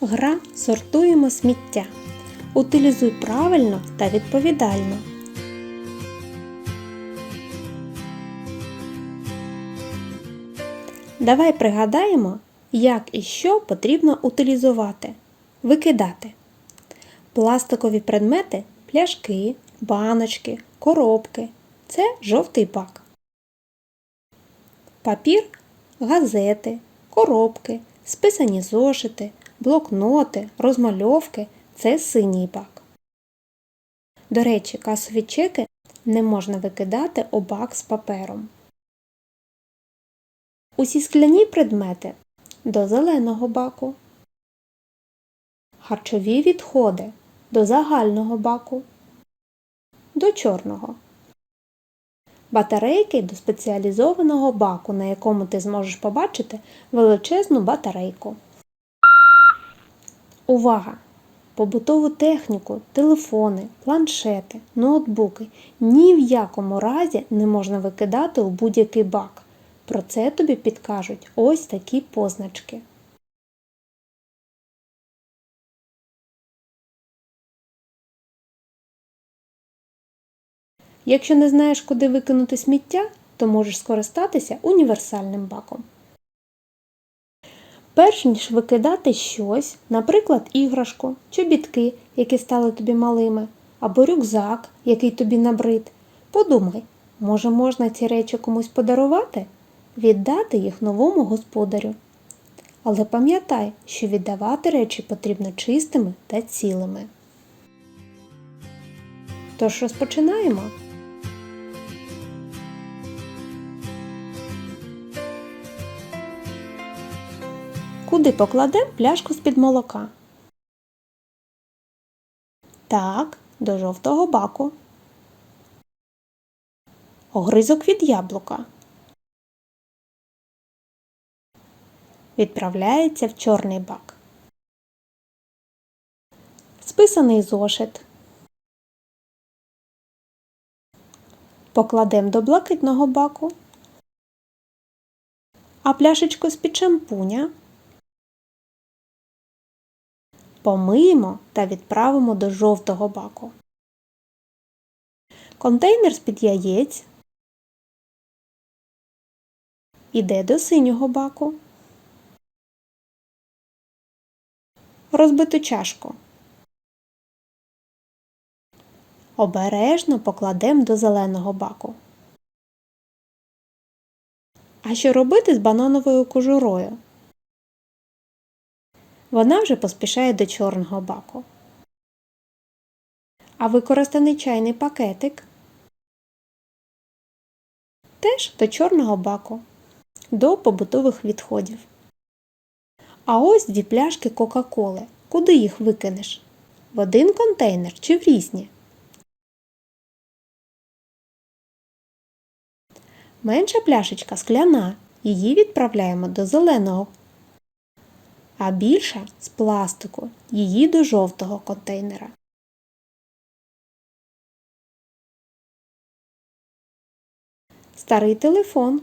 Гра сортуємо сміття. Утилізуй правильно та відповідально. Давай пригадаємо, як і що потрібно утилізувати. Викидати. Пластикові предмети пляшки, баночки, коробки. Це жовтий бак. Папір, газети, коробки, списані зошити, блокноти, розмальовки це синій бак. До речі, касові чеки не можна викидати у бак з папером. Усі скляні предмети до зеленого баку. Харчові відходи до загального баку. До чорного. Батарейки до спеціалізованого баку, на якому ти зможеш побачити величезну батарейку. Увага! Побутову техніку, телефони, планшети, ноутбуки ні в якому разі не можна викидати у будь-який бак. Про це тобі підкажуть ось такі позначки. Якщо не знаєш, куди викинути сміття, то можеш скористатися універсальним баком. Перш ніж викидати щось, наприклад, іграшку, чобітки, які стали тобі малими, або рюкзак, який тобі набрид, подумай, може можна ці речі комусь подарувати, віддати їх новому господарю. Але пам'ятай, що віддавати речі потрібно чистими та цілими. Тож розпочинаємо. Куди покладемо пляшку з-під молока? Так, до жовтого баку. Огризок від яблука. Відправляється в чорний бак. Списаний зошит. Покладемо до блакитного баку. А пляшечку з-під шампуня помиємо та відправимо до жовтого баку. Контейнер з-під яєць іде до синього баку. Розбиту чашку. Обережно покладемо до зеленого баку. А що робити з банановою кожурою? Вона вже поспішає до чорного баку. А використаний чайний пакетик теж до чорного баку, до побутових відходів. А ось дві пляшки Кока-Коли. Куди їх викинеш? В один контейнер чи в різні? Менша пляшечка скляна. Її відправляємо до зеленого а більша з пластику, її до жовтого контейнера. Старий телефон.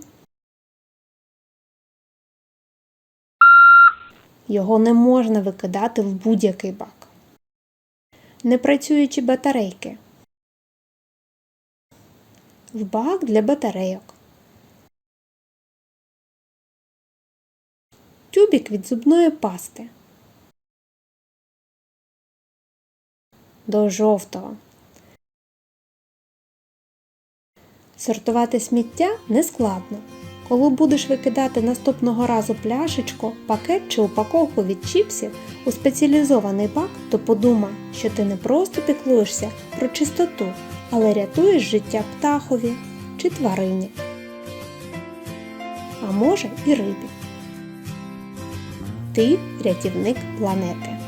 Його не можна викидати в будь-який бак. Непрацюючі батарейки. В бак для батарейок. Тюбік від зубної пасти. До жовтого. Сортувати сміття нескладно. Коли будеш викидати наступного разу пляшечку, пакет чи упаковку від чіпсів у спеціалізований бак, то подумай, що ти не просто піклуєшся про чистоту, але рятуєш життя птахові чи тварині, а може і рибі. Ти рятівник планети.